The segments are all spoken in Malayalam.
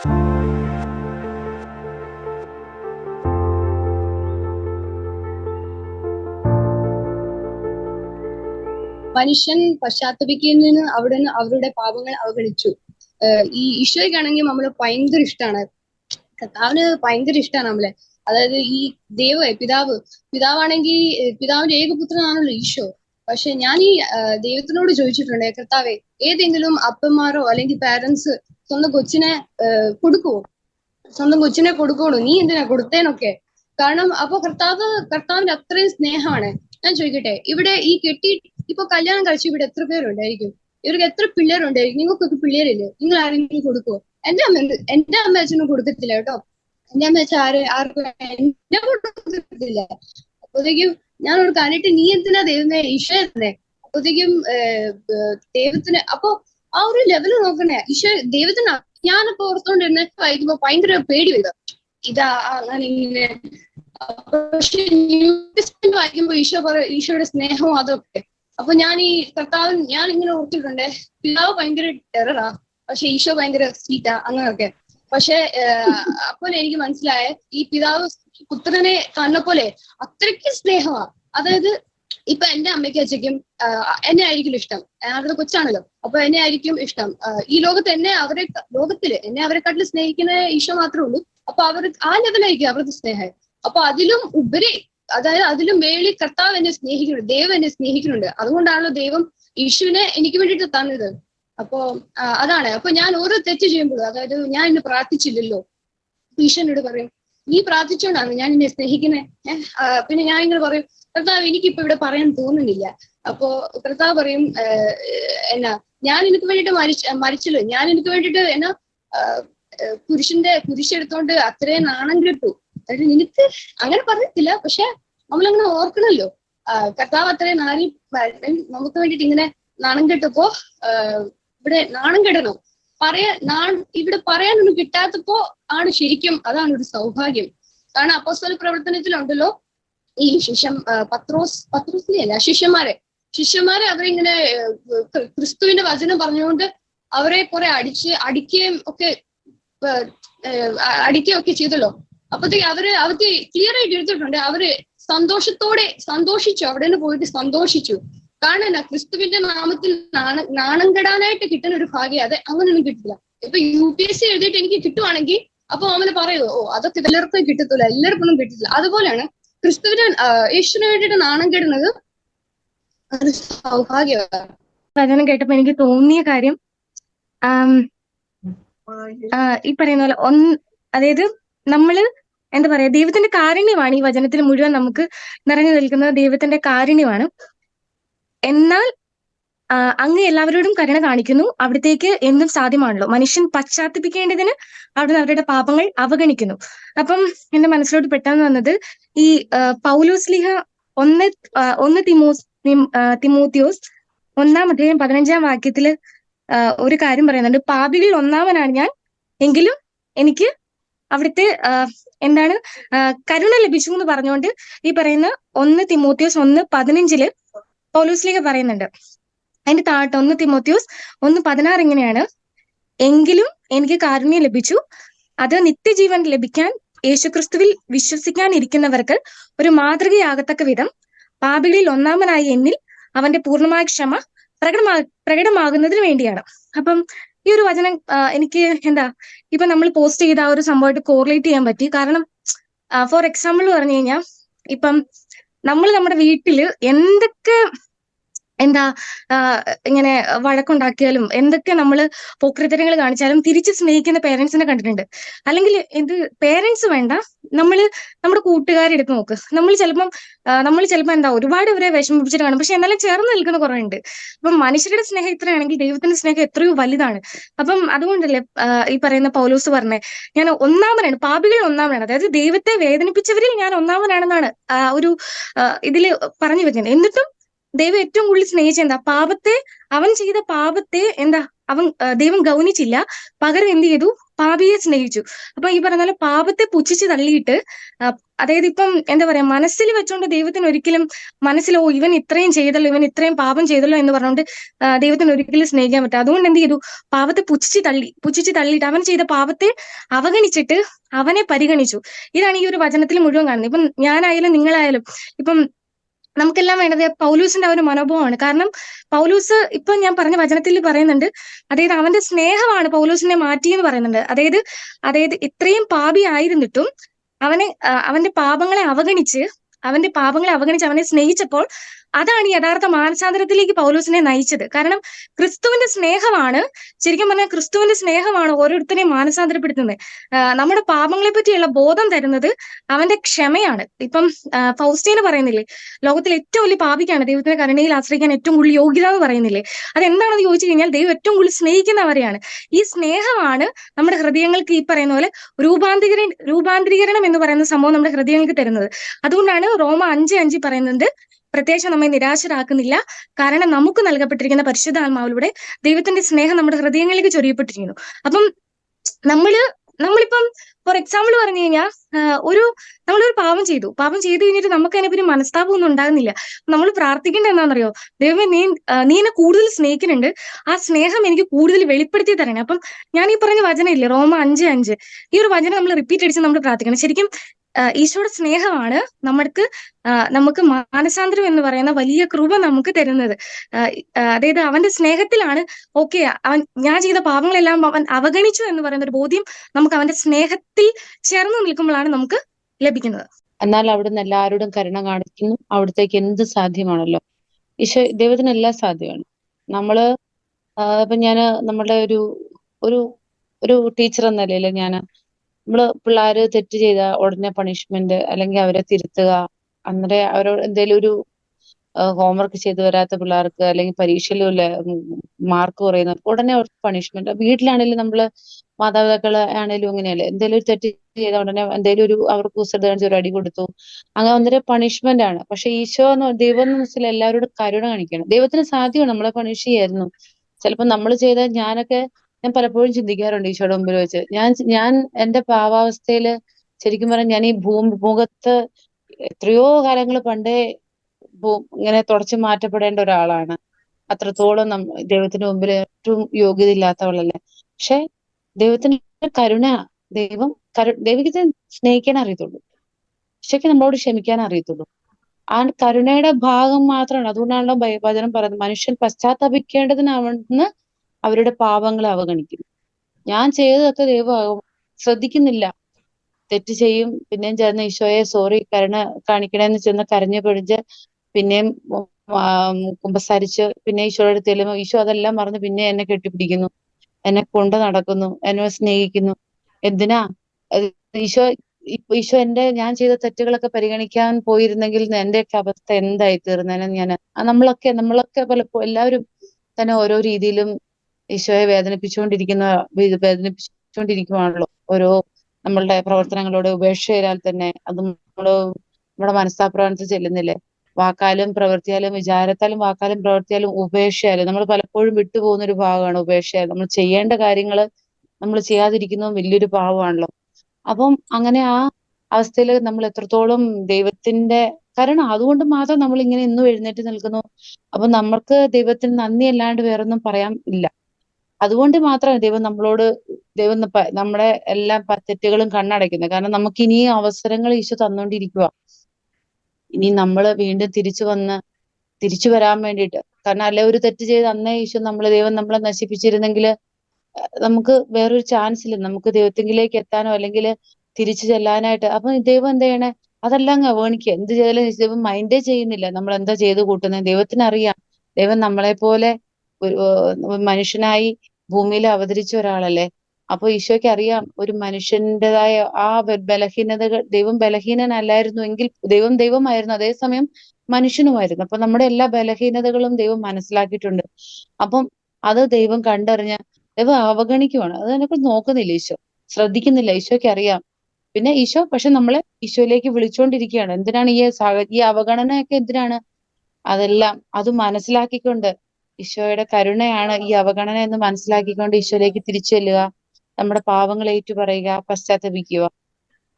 മനുഷ്യൻ പശ്ചാത്തപിക്കുന്നതിന് അവിടുന്ന് അവരുടെ പാപങ്ങൾ അവഗണിച്ചു. ഈ ഈശോയ്ക്കാണെങ്കിൽ നമ്മൾ ഭയങ്കര ഇഷ്ടമാണ് കർത്താവിന് ഭയങ്കര ഇഷ്ടമാണ് നമ്മളെ. അതായത് ഈ ദൈവ പിതാവ്. പിതാവാണെങ്കിൽ പിതാവിന്റെ ഏകപുത്രനാണല്ലോ ഈശോ. പക്ഷെ ഞാൻ ഈ ദൈവത്തിനോട് ചോദിച്ചിട്ടുണ്ട് കർത്താവെ ഏതെങ്കിലും അപ്പന്മാരോ അല്ലെങ്കിൽ പാരന്റ്സ് സ്വന്തം കൊച്ചിനെ കൊടുക്കുവോ? സ്വന്തം കൊച്ചിനെ കൊടുക്കണോ? നീ എന്തിനാ കൊടുത്തേനൊക്കെ കാരണം അപ്പൊ കർത്താവ് കർത്താവിന്റെ അത്രയും സ്നേഹമാണ്. ഞാൻ ചോദിക്കട്ടെ ഇവിടെ ഈ കെട്ടി ഇപ്പൊ കല്യാണം കഴിച്ച് ഇവിടെ എത്ര പേരുണ്ടായിരിക്കും? ഇവർക്ക് എത്ര പിള്ളേരുണ്ടായിരിക്കും? നിങ്ങൾക്കൊക്കെ പിള്ളേരില്ലേ? നിങ്ങൾ ആരെങ്കിലും കൊടുക്കുവോ? എന്റെ അമ്മ എന്റെ അമ്മ അച്ഛനും കൊടുക്കത്തില്ല കേട്ടോ. എന്റെ അമ്മ അച്ഛൻ ആര് ആർക്കും എന്നെ കൊടുക്കത്തില്ല. അപ്പോഴത്തേക്കും ഒരു കണ്ടിട്ട് നീ എന്തിനാ ദൈവമേ ഈശോ തന്നെ? അപ്പോഴത്തേക്കും ദൈവത്തിന് അപ്പൊ ആ ഒരു ലെവൽ നോക്കണേ. ഈശോ ദൈവത്തിന് ഞാനിപ്പോ ഓർത്തോണ്ടിരുന്ന വായിക്കുമ്പോ ഭയങ്കര പേടി വരിക ഇതാ അങ്ങനെ പക്ഷെ ന്യൂ വായിക്കുമ്പോ ഈശോ പറ ഈശോയുടെ സ്നേഹവും അതൊക്കെ. അപ്പൊ ഞാൻ ഈ കർത്താവ് ഞാൻ ഇങ്ങനെ ഓർത്തിട്ടുണ്ട്. പിതാവ് ഭയങ്കര ടെററാ പക്ഷെ ഈശോ ഭയങ്കര സ്വീറ്റാ അങ്ങനെയൊക്കെ. പക്ഷെ അപ്പോൾ എനിക്ക് മനസ്സിലായ ഈ പിതാവ് പുത്രനെ കണ്ണ പോലെ അത്രയ്ക്ക് സ്നേഹമാ. അതായത് ഇപ്പൊ എന്റെ അമ്മയ്ക്ക് അച്ഛയ്ക്കും എന്നെ ആയിരിക്കും ഇഷ്ടം. അവരുടെ കൊച്ചാണല്ലോ. അപ്പൊ എന്നെ ആയിരിക്കും ഇഷ്ടം ഈ ലോകത്ത് എന്നെ അവരെ ലോകത്തിൽ എന്നെ അവരെക്കാട്ടിൽ സ്നേഹിക്കുന്ന ഈശോ മാത്രമേ ഉള്ളൂ. അപ്പൊ അവർ ആ ലെവലായിരിക്കും അവരുടെ സ്നേഹം. അപ്പൊ അതിലും ഉപരി അതായത് അതിലും മേളിൽ കർത്താവ് എന്നെ സ്നേഹിക്കുന്നുണ്ട് ദൈവം എന്നെ സ്നേഹിക്കുന്നുണ്ട്. അതുകൊണ്ടാണല്ലോ ദൈവം യേശുവിനെ എനിക്ക് വേണ്ടിയിട്ട് തന്നത്. അപ്പോ അതാണ്. അപ്പൊ ഞാൻ ഓരോ തെറ്റ് ചെയ്യുമ്പോഴും അതായത് ഞാൻ ഇന്ന് പ്രാർത്ഥിച്ചില്ലല്ലോ. ഈശോനോട് പറയും നീ പ്രാർത്ഥിച്ചോണ്ടാണ് ഞാൻ എന്നെ സ്നേഹിക്കുന്നത് പിന്നെ ഞാൻ ഇങ്ങനെ പറയും കർത്താവ് എനിക്കിപ്പോ ഇവിടെ പറയാൻ തോന്നുന്നില്ല. അപ്പോ കർത്താവ് പറയും എന്നാ ഞാൻ എനിക്ക് വേണ്ടിട്ട് മരിച്ച മരിച്ചല്ലോ. ഞാൻ എനിക്ക് വേണ്ടിട്ട് എന്നാ പുരുഷന്റെ പുരുഷെടുത്തോണ്ട് അത്രയും നാണം കിട്ടു. അതായത് നിനക്ക് അങ്ങനെ പറഞ്ഞിട്ടില്ല പക്ഷെ നമ്മളങ്ങനെ ഓർക്കണല്ലോ. കർത്താവ് അത്രയും നാരി നമുക്ക് വേണ്ടിട്ട് ഇങ്ങനെ നാണം കെട്ടപ്പോ ഇവിടെ നാണം കെടണം. പറയാ നാൺ ഇവിടെ പറയാനൊന്നും കിട്ടാത്തപ്പോ ആണ് ശരിക്കും അതാണ് ഒരു സൗഭാഗ്യം. കാരണം അപ്പോസ്തല പ്രവർത്തനത്തിലുണ്ടല്ലോ ഈ ശിഷ്യം പത്രോസ് പത്രോസിനെ അല്ല ശിഷ്യന്മാരെ. ശിഷ്യന്മാരെ അവരിങ്ങനെ ക്രിസ്തുവിന്റെ വചനം പറഞ്ഞുകൊണ്ട് അവരെ കുറെ അടിച്ച് അടിക്കുകയും ഒക്കെ അടിക്കുകയും ഒക്കെ ചെയ്തല്ലോ. അപ്പത്തേക്ക് അവർ അവർക്ക് ക്ലിയർ ആയിട്ട് എടുത്തിട്ടുണ്ട് അവർ സന്തോഷത്തോടെ സന്തോഷിച്ചു. അവിടെ നിന്ന് പോയിട്ട് സന്തോഷിച്ചു. കാരണം ക്രിസ്തുവിന്റെ നാമത്തിൽ നാണ നാണം കെടാനായിട്ട് കിട്ടുന്ന ഒരു ഭാഗ്യം അത് അങ്ങനെയൊന്നും കിട്ടില്ല. ഇപ്പൊ യു പി എസ് സി എഴുതിയിട്ട് എനിക്ക് കിട്ടുവാണെങ്കിൽ അപ്പൊ അവന് പറയുമോ ഓ അതൊക്കെ എല്ലാവർക്കും കിട്ടത്തില്ല. എല്ലാവർക്കും ഒന്നും കിട്ടില്ല അതുപോലെയാണ് ക്രിസ്തുവിന് യേശുവിന് വേണ്ടിയിട്ട് നാണം കെടുന്നത് അത് സൗഭാഗ്യമാണ്. കേട്ടപ്പോ എനിക്ക് തോന്നിയ കാര്യം ഈ പറയുന്ന പോലെ ഒന്ന് അതായത് നമ്മൾ എന്താ പറയാ ദൈവത്തിന്റെ കാരുണ്യമാണ് ഈ വചനത്തിൽ മുഴുവൻ നമുക്ക് നിറഞ്ഞു നിൽക്കുന്നത് ദൈവത്തിന്റെ കാരുണ്യമാണ്. എന്നാൽ അങ്ങ് എല്ലാവരോടും കരുണ കാണിക്കുന്നു. അവിടത്തേക്ക് എന്നും സാധ്യമാണല്ലോ. മനുഷ്യൻ പശ്ചാത്തപിക്കേണ്ടതിന് അവിടുന്ന് അവരുടെ പാപങ്ങൾ അവഗണിക്കുന്നു. അപ്പം എന്റെ മനസ്സിലോട്ട് പെട്ടെന്ന് വന്നത് ഈ പൗലോസ്ലിഹ പൗലോസ് ലിഹ ഒന്ന് ഒന്ന് തിമോസ് തിമോത്തിയോസ് ഒന്നാം അധ്യായം പതിനഞ്ചാം വാക്യത്തിൽ ഒരു കാര്യം പറയുന്നുണ്ട്. പാപികളിൽ ഒന്നാമനാണ് ഞാൻ. എങ്കിലും എനിക്ക് അവിടുത്തെ എന്താണ് കരുണ ലഭിച്ചു എന്ന് പറഞ്ഞുകൊണ്ട് ഈ പറയുന്ന ഒന്ന് തിമോത്തിയോസ് ഒന്ന് പതിനഞ്ചിൽ പൗലോസ്ലിഹ പറയുന്നുണ്ട്. അതിന്റെ താഴത്ത് ഒന്ന് തിമോത്തിയോസ് ഒന്ന് പതിനാറ് ഇങ്ങനെയാണ്. എങ്കിലും എനിക്ക് കാരുണ്യം ലഭിച്ചു. അത് നിത്യജീവൻ ലഭിക്കാൻ യേശുക്രിസ്തുവിൽ വിശ്വസിക്കാൻ ഇരിക്കുന്നവർക്ക് ഒരു മാതൃകയാകത്തക്ക വിധം പാപികളിൽ ഒന്നാമനായി എന്നിൽ അവന്റെ പൂർണമായ ക്ഷമ പ്രകടമാ പ്രകടമാകുന്നതിന് വേണ്ടിയാണ്. അപ്പം ഈ ഒരു വചനം എനിക്ക് എന്താ ഇപ്പൊ നമ്മൾ പോസ്റ്റ് ചെയ്ത ആ ഒരു സംഭവമായിട്ട് കോറിലേറ്റ് ചെയ്യാൻ പറ്റി. കാരണം ഫോർ എക്സാമ്പിൾ പറഞ്ഞു കഴിഞ്ഞാൽ ഇപ്പം നമ്മൾ നമ്മുടെ വീട്ടിൽ എന്തൊക്കെ എന്താ ഇങ്ങനെ വഴക്കുണ്ടാക്കിയാലും എന്തൊക്കെ നമ്മൾ പോക്രിത്തരങ്ങൾ കാണിച്ചാലും തിരിച്ച് സ്നേഹിക്കുന്ന പേരൻസിനെ കണ്ടിട്ടുണ്ട്. അല്ലെങ്കിൽ ഇത് പേരൻസ് വേണ്ട നമ്മൾ നമ്മുടെ കൂട്ടുകാരെടുത്ത് നോക്ക്. നമ്മൾ ചിലപ്പം നമ്മൾ ചിലപ്പോൾ എന്താ ഒരുപാട് ഇവരെ വിഷമിപ്പിച്ചിട്ട് കാണും. പക്ഷെ എന്നാലും ചേർന്ന് നിൽക്കുന്ന കുറവുണ്ട്. അപ്പം മനുഷ്യരുടെ സ്നേഹം ഇത്രയാണെങ്കിൽ ദൈവത്തിന്റെ സ്നേഹം എത്രയോ വലുതാണ്. അപ്പം അതുകൊണ്ടല്ലേ ഈ പറയുന്ന പൗലോസ് പറഞ്ഞേ ഞാൻ ഒന്നാമനാണ് പാപികൾ ഒന്നാമനാണ്. അതായത് ദൈവത്തെ വേദനിപ്പിച്ചവരിൽ ഞാൻ ഒന്നാമനാണെന്നാണ് ഒരു ഇതിൽ പറഞ്ഞു വെക്കുന്നത് എന്നിട്ടും ദൈവം ഏറ്റവും കൂടുതൽ സ്നേഹിച്ച എന്താ? പാപത്തെ അവൻ ചെയ്ത പാപത്തെ എന്താ? അവൻ ദൈവം ഗൗനിച്ചില്ല. പകരം എന്ത് ചെയ്തു? പാപിയെ സ്നേഹിച്ചു. അപ്പൊ ഈ പറഞ്ഞ പാപത്തെ പുച്ഛിച്ച് തള്ളിയിട്ട് അതായത് ഇപ്പം എന്താ പറയാ മനസ്സിൽ വെച്ചോണ്ട് ദൈവത്തിന് ഒരിക്കലും മനസ്സിൽ ഓ ഇവൻ ഇത്രയും ചെയ്തല്ലോ ഇവൻ ഇത്രയും പാപം ചെയ്തല്ലോ എന്ന് പറഞ്ഞുകൊണ്ട് ദൈവത്തിന് ഒരിക്കലും സ്നേഹിക്കാൻ പറ്റും അതുകൊണ്ട് എന്ത് ചെയ്തു? പാപത്തെ പുച്ഛിച്ച് തള്ളി പുച്ഛിച്ച് തള്ളിയിട്ട് അവൻ ചെയ്ത പാപത്തെ അവഗണിച്ചിട്ട് അവനെ പരിഗണിച്ചു. ഇതാണ് ഈ ഒരു വചനത്തിൽ മുഴുവൻ കാണുന്നത്. ഇപ്പം ഞാനായാലും നിങ്ങളായാലും ഇപ്പം നമുക്കെല്ലാം വേണ്ടത് പൗലൂസിന്റെ ആ ഒരു മനോഭാവമാണ്. കാരണം പൗലൂസ് ഇപ്പൊ ഞാൻ പറഞ്ഞ വചനത്തിൽ പറയുന്നുണ്ട് അതായത് അവന്റെ സ്നേഹമാണ് പൗലൂസിനെ മാറ്റി എന്ന് പറയുന്നുണ്ട്. അതായത് അതായത് ഇത്രയും പാപി ആയിരുന്നിട്ടും അവനെ അവന്റെ പാപങ്ങളെ അവഗണിച്ച് അവന്റെ പാപങ്ങളെ അവഗണിച്ച് അവനെ സ്നേഹിച്ചപ്പോൾ അതാണ് യഥാർത്ഥ മാനസാന്തരത്തിലേക്ക് പൗലോസിനെ നയിച്ചത്. കാരണം ക്രിസ്തുവിന്റെ സ്നേഹമാണ് ശരിക്കും പറഞ്ഞാൽ ക്രിസ്തുവിന്റെ സ്നേഹമാണ് ഓരോരുത്തരെയും മാനസാന്തരപ്പെടുത്തുന്നത്. നമ്മുടെ പാപങ്ങളെ പറ്റിയുള്ള ബോധം തരുന്നത് അവന്റെ ക്ഷമയാണ്. ഇപ്പം ഫൗസ്റ്റീന് പറയുന്നില്ലേ ലോകത്തിൽ ഏറ്റവും വലിയ പാപിക്കാണ് ദൈവത്തിന്റെ കരുണയിൽ ആശ്രയിക്കാൻ ഏറ്റവും കൂടുതൽ യോഗ്യത എന്ന് പറയുന്നില്ലേ? അതെന്താണെന്ന് ചോദിച്ചു കഴിഞ്ഞാൽ ദൈവം ഏറ്റവും കൂടുതൽ സ്നേഹിക്കുന്നവരെയാണ്. ഈ സ്നേഹമാണ് നമ്മുടെ ഹൃദയങ്ങൾക്ക് ഈ പറയുന്ന പോലെ രൂപാന്തരീകര രൂപാന്തരീകരണം എന്ന് പറയുന്ന സംഭവം നമ്മുടെ ഹൃദയങ്ങൾക്ക് തരുന്നത്. അതുകൊണ്ടാണ് റോമ അഞ്ച് അഞ്ച് പറയുന്നത് പ്രത്യേകിച്ച് നമ്മെ നിരാശരാക്കുന്നില്ല. കാരണം നമുക്ക് നൽകപ്പെട്ടിരിക്കുന്ന പരിശുദ്ധ ആത്മാവിലൂടെ ദൈവത്തിന്റെ സ്നേഹം നമ്മുടെ ഹൃദയങ്ങളിലേക്ക് ചൊരിയപ്പെട്ടിരിക്കുന്നു. അപ്പം നമ്മൾ നമ്മളിപ്പം ഫോർ എക്സാമ്പിൾ പറഞ്ഞു കഴിഞ്ഞാൽ ഒരു നമ്മളൊരു പാപം ചെയ്തു. പാപം ചെയ്തു കഴിഞ്ഞിട്ട് നമുക്ക് അതിനെ പിന്നെ മനസ്താപം ഒന്നും ഉണ്ടാകുന്നില്ല. നമ്മൾ പ്രാർത്ഥിക്കേണ്ട എന്താണെന്നറിയോ? ദൈവമേ നീ നീ എന്നെ കൂടുതൽ സ്നേഹിക്കുന്നുണ്ട്. ആ സ്നേഹം എനിക്ക് കൂടുതൽ വെളിപ്പെടുത്തി തരണേ. അപ്പം ഞാൻ ഈ പറഞ്ഞ വചനം ഇല്ലേ റോമ അഞ്ച് അഞ്ച്. ഈ ഒരു വചനം നമ്മൾ റിപ്പീറ്റ് അടിച്ച് നമ്മൾ പ്രാർത്ഥിക്കണം. ശരിക്കും ഈശോയുടെ സ്നേഹമാണ് നമ്മൾക്ക് നമുക്ക് മാനസാന്തരം എന്ന് പറയുന്ന വലിയ കൃപ നമുക്ക് തരുന്നത്. അതായത് അവന്റെ സ്നേഹത്തിലാണ് ഓക്കെ അവൻ ഞാൻ ചെയ്ത പാപങ്ങളെല്ലാം അവൻ അവഗണിച്ചു എന്ന് പറയുന്ന ഒരു ബോധ്യം നമുക്ക് അവന്റെ സ്നേഹത്തിൽ ചേർന്ന് നിൽക്കുമ്പോഴാണ് നമുക്ക് ലഭിക്കുന്നത്. എന്നാൽ അവിടുന്ന് എല്ലാവരോടും കരുണ കാണിക്കുന്നു. അവിടത്തേക്ക് എന്ത് സാധ്യമാണല്ലോ? ഈശോ ദൈവത്തിന് എല്ലാം സാധ്യമാണ്. നമ്മൾ ഇപ്പൊ ഞാൻ നമ്മുടെ ഒരു ഒരു ഒരു ടീച്ചർ എന്ന നിലയിൽ ഞാൻ നമ്മൾ പിള്ളേര് തെറ്റ് ചെയ്ത ഉടനെ പണിഷ്മെന്റ് അല്ലെങ്കിൽ അവരെ തിരുത്തുക അന്നേരം അവരോട് എന്തെങ്കിലും ഒരു ഹോംവർക്ക് ചെയ്തു വരാത്ത പിള്ളേർക്ക് അല്ലെങ്കിൽ പരീക്ഷയിൽ മാർക്ക് കുറയുന്ന ഉടനെ അവർക്ക് പണിഷ്മെന്റ് വീട്ടിലാണെങ്കിലും നമ്മൾ മാതാപിതാക്കൾ ആണെങ്കിലും ഇങ്ങനെയല്ലേ എന്തെങ്കിലും ഒരു തെറ്റ് ചെയ്ത ഉടനെ എന്തെങ്കിലും ഒരു അവർക്ക് ഉസൃത കാണിച്ച് ഒരു അടി കൊടുത്തു. അങ്ങനെ അന്നേരം പണിഷ്മെന്റ് ആണ്. പക്ഷെ ഈശോ എന്ന് ദൈവം എന്ന് വെച്ചാൽ എല്ലാവരോടും കരുണ കാണിക്കണം. ദൈവത്തിന് സാധ്യമാണ് നമ്മളെ പണിഷ് ചെയ്യായിരുന്നു. ചിലപ്പോ നമ്മൾ ചെയ്ത ഞാനൊക്കെ ഞാൻ പലപ്പോഴും ചിന്തിക്കാറുണ്ട് ഈശോയുടെ മുമ്പിൽ വെച്ച്. ഞാൻ ഞാൻ എന്റെ പാവാവസ്ഥയിൽ ശരിക്കും പറഞ്ഞാൽ ഞാൻ ഈ ഭൂമി ഭൂമുഖത്ത് എത്രയോ കാലങ്ങൾ പണ്ടേ ഇങ്ങനെ തുടച്ചു മാറ്റപ്പെടേണ്ട ഒരാളാണ്. അത്രത്തോളം നം ദൈവത്തിന്റെ മുമ്പിൽ ഏറ്റവും യോഗ്യത ഇല്ലാത്തവളല്ലേ പക്ഷെ ദൈവത്തിന്റെ കരുണ ദൈവം കരു ദൈവത്തെ സ്നേഹിക്കാൻ അറിയത്തുള്ളൂ. പക്ഷേക്ക് നമ്മളോട് ക്ഷമിക്കാൻ അറിയത്തുള്ളൂ. ആ കരുണയുടെ ഭാഗം മാത്രമാണ്. അതുകൊണ്ടാണല്ലോ വചനം പറയുന്നത്. മനുഷ്യൻ പശ്ചാത്തപിക്കേണ്ടതിനാവണമെന്ന് അവരുടെ പാപങ്ങളെ അവഗണിക്കുന്നു. ഞാൻ ചെയ്തതൊക്കെ ദൈവം ശ്രദ്ധിക്കുന്നില്ല. തെറ്റ് ചെയ്യും പിന്നെയും ചേർന്ന് ഈശോയെ സോറി കരുണ കാണിക്കണേന്ന് ചെന്ന് കരഞ്ഞു പിടിച്ച് പിന്നെയും കുമ്പസാരിച്ച് പിന്നെ ഈശോയുടെ തെളിവ് ഈശോ അതെല്ലാം മറന്ന് പിന്നെ എന്നെ കെട്ടിപ്പിടിക്കുന്നു. എന്നെ കൊണ്ട് നടക്കുന്നു എന്നെ സ്നേഹിക്കുന്നു. എന്തിനാ? ഈശോ ഈശോ എന്റെ ഞാൻ ചെയ്ത തെറ്റുകളൊക്കെ പരിഗണിക്കാൻ പോയിരുന്നെങ്കിൽ എന്റെയൊക്കെ അവസ്ഥ എന്തായി തീർന്നേനെ ഞാൻ നമ്മളൊക്കെ നമ്മളൊക്കെ പലപ്പോ എല്ലാവരും തന്നെ ഓരോ രീതിയിലും ഈശോയെ വേദനിപ്പിച്ചുകൊണ്ടിരിക്കുന്ന വേദനിപ്പിച്ചുകൊണ്ടിരിക്കുവാണല്ലോ ഓരോ നമ്മളുടെ പ്രവർത്തനങ്ങളോട് ഉപേക്ഷ ചെയ്താൽ തന്നെ അത് നമ്മൾ നമ്മുടെ മനസ്താപ്രവണത്തിൽ ചെല്ലുന്നില്ലേ? വാക്കാലും പ്രവർത്തിയാലും വിചാരത്താലും വാക്കാലും പ്രവർത്തിയാലും ഉപേക്ഷയാലും നമ്മൾ പലപ്പോഴും വിട്ടുപോകുന്ന ഒരു ഭാഗമാണ് ഉപേക്ഷയാലും നമ്മൾ ചെയ്യേണ്ട കാര്യങ്ങൾ നമ്മൾ ചെയ്യാതിരിക്കുന്നതും വലിയൊരു പാവമാണല്ലോ അപ്പം അങ്ങനെ ആ അവസ്ഥയിൽ നമ്മൾ എത്രത്തോളം ദൈവത്തിന്റെ കാരണം. അതുകൊണ്ട് മാത്രം നമ്മൾ ഇങ്ങനെ ഇന്നും എഴുന്നേറ്റ് നിൽക്കുന്നു. അപ്പൊ നമ്മൾക്ക് ദൈവത്തിന് നന്ദി അല്ലാണ്ട് വേറൊന്നും പറയാൻ ഇല്ല. അതുകൊണ്ട് മാത്രമാണ് ദൈവം നമ്മളോട് ദൈവം നമ്മുടെ എല്ലാ പ- തെറ്റുകളും കണ്ണടയ്ക്കുന്നത്. കാരണം നമുക്ക് ഇനിയും അവസരങ്ങൾ ഈശോ തന്നുകൊണ്ടിരിക്കുക ഇനി നമ്മൾ വീണ്ടും തിരിച്ചു വന്ന് തിരിച്ചു വരാൻ വേണ്ടിയിട്ട്. കാരണം അല്ലെ ഒരു തെറ്റ് ചെയ്ത് അന്നേ ഈശോ നമ്മളെ ദൈവം നമ്മളെ നശിപ്പിച്ചിരുന്നെങ്കിൽ നമുക്ക് വേറൊരു ചാൻസ് ഇല്ല. നമുക്ക് ദൈവത്തിങ്കിലേക്ക് എത്താനോ അല്ലെങ്കിൽ തിരിച്ചു ചെല്ലാനായിട്ട്. അപ്പൊ ദൈവം എന്താ ചെയ്യണേ? അതെല്ലാം അങ്ങ് എന്ത് ചെയ്താലും ദൈവം മൈൻഡേ ചെയ്യുന്നില്ല. നമ്മൾ എന്താ ചെയ്ത് കൂട്ടുന്നത്? ദൈവത്തിന് അറിയാം ദൈവം നമ്മളെ പോലെ മനുഷ്യനായി ഭൂമിയിൽ അവതരിച്ച ഒരാളല്ലേ? അപ്പൊ ഈശോയ്ക്ക് അറിയാം ഒരു മനുഷ്യന്റേതായ ആ ബലഹീനത ബലഹീനതകൾ ദൈവം ബലഹീനനല്ലായിരുന്നു എങ്കിൽ ദൈവം ദൈവമായിരുന്നു അതേസമയം മനുഷ്യനുമായിരുന്നു. അപ്പൊ നമ്മുടെ എല്ലാ ബലഹീനതകളും ദൈവം മനസ്സിലാക്കിയിട്ടുണ്ട്. അപ്പം അത് ദൈവം കണ്ടറിഞ്ഞ ദൈവം അവഗണിക്കുവാണ്. അത് അതിനെക്കുറിച്ച് നോക്കുന്നില്ല ഈശോ. ശ്രദ്ധിക്കുന്നില്ല ഈശോയ്ക്ക് അറിയാം. പിന്നെ ഈശോ പക്ഷെ നമ്മളെ ഈശോയിലേക്ക് വിളിച്ചുകൊണ്ടിരിക്കുകയാണ് എന്തിനാണ് ഈ സാഹ ഈ അവഗണനയൊക്കെ എന്തിനാണ്? അതെല്ലാം അത് മനസ്സിലാക്കിക്കൊണ്ട് ഈശോയുടെ കരുണയാണ് ഈ അവഗണന എന്ന് മനസ്സിലാക്കിക്കൊണ്ട് ഈശോയിലേക്ക് തിരിച്ചു ചെല്ലുക നമ്മുടെ പാവങ്ങൾ ഏറ്റുപറയുക പശ്ചാത്തപിക്കുക.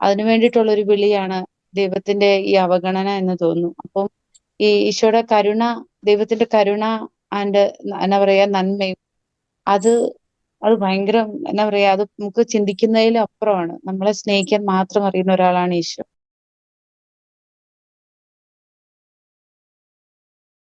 അതിനു വേണ്ടിയിട്ടുള്ള ഒരു വിളിയാണ് ദൈവത്തിന്റെ ഈ അവഗണന എന്ന് തോന്നുന്നു. അപ്പം ഈ ഈശോയുടെ കരുണ ദൈവത്തിന്റെ കരുണ ആൻഡ് എന്നാ പറയാ നന്മയും അത് അത് ഭയങ്കര എന്നാ പറയാ അത് നമുക്ക് ചിന്തിക്കുന്നതിലും അപ്പുറമാണ് നമ്മളെ സ്നേഹിക്കാൻ മാത്രം അറിയുന്ന ഒരാളാണ് ഈശോ.